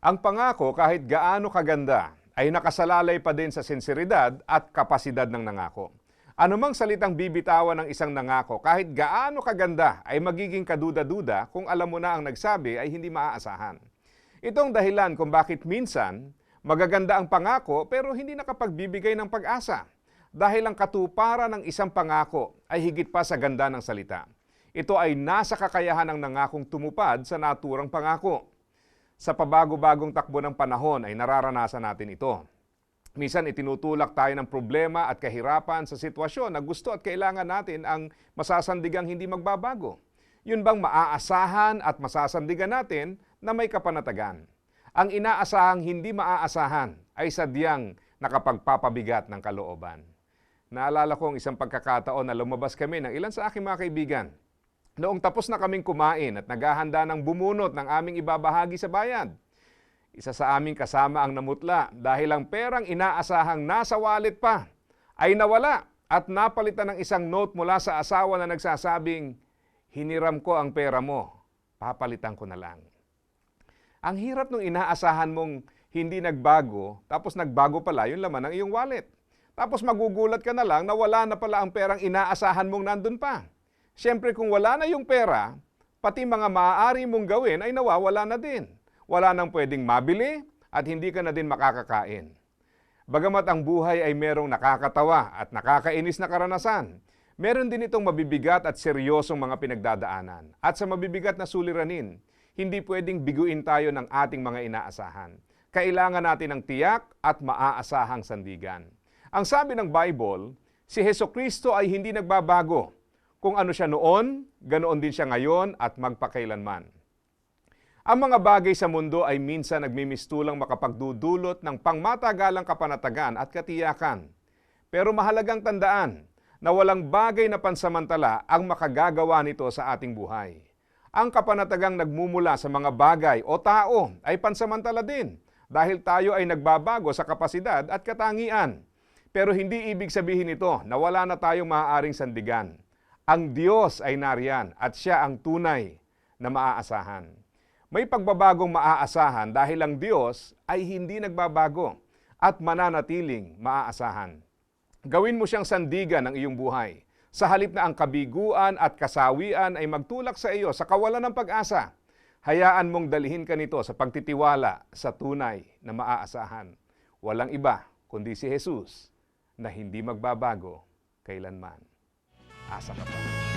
Ang pangako kahit gaano kaganda ay nakasalalay pa din sa sinseridad at kapasidad ng nangako. Anumang salitang bibitawan ng isang nangako kahit gaano kaganda ay magiging kaduda-duda kung alam mo na ang nagsabi ay hindi maaasahan. Itong dahilan kung bakit minsan magaganda ang pangako pero hindi nakapagbibigay ng pag-asa dahil ang katuparan ng isang pangako ay higit pa sa ganda ng salita. Ito ay nasa kakayahan ng nangakong tumupad sa naturang pangako. Sa pabago-bagong takbo ng panahon ay nararanasan natin ito. Minsan itinutulak tayo ng problema at kahirapan sa sitwasyon na gusto at kailangan natin ang masasandigang hindi magbabago. Yun bang maaasahan at masasandigan natin na may kapanatagan? Ang inaasahang hindi maaasahan ay sadyang nakapagpapabigat ng kalooban. Naalala ko ang isang pagkakataon na lumabas kami ng ilan sa aking mga kaibigan. Noong tapos na kaming kumain at naghahanda ng bumunot ng aming ibabahagi sa bayan, isa sa aming kasama ang namutla dahil ang perang inaasahang nasa wallet pa ay nawala at napalitan ng isang note mula sa asawa na nagsasabing, Hiniram ko ang pera mo, papalitan ko na lang. Ang hirap nung inaasahan mong hindi nagbago, tapos nagbago pala yung laman ng iyong wallet. Tapos magugulat ka na lang na wala na pala ang perang inaasahan mong nandun pa. Siyempre kung wala na yung pera, pati mga maaari mong gawin ay nawawala na din. Wala nang pwedeng mabili at hindi ka na din makakakain. Bagamat ang buhay ay merong nakakatawa at nakakainis na karanasan, meron din itong mabibigat at seryosong mga pinagdadaanan. At sa mabibigat na suliranin, hindi pwedeng biguin tayo ng ating mga inaasahan. Kailangan natin ng tiyak at maaasahang sandigan. Ang sabi ng Bible, si Heso Kristo ay hindi nagbabago. Kung ano siya noon, ganoon din siya ngayon at magpakailanman. Ang mga bagay sa mundo ay minsan nagmimistulang makapagdudulot ng pangmatagalang kapanatagan at katiyakan. Pero mahalagang tandaan na walang bagay na pansamantala ang makagagawa nito sa ating buhay. Ang kapanatagang nagmumula sa mga bagay o tao ay pansamantala din dahil tayo ay nagbabago sa kapasidad at katangian. Pero hindi ibig sabihin ito na wala na tayong maaaring sandigan. Ang Diyos ay nariyan at siya ang tunay na maaasahan. May pagbabagong maaasahan dahil ang Diyos ay hindi nagbabago at mananatiling maaasahan. Gawin mo siyang sandigan ng iyong buhay. Sa halip na ang kabiguan at kasawian ay magtulak sa iyo sa kawalan ng pag-asa, hayaan mong dalhin ka nito sa pagtitiwala sa tunay na maaasahan. Walang iba kundi si Jesus na hindi magbabago kailanman. Asa ka pa.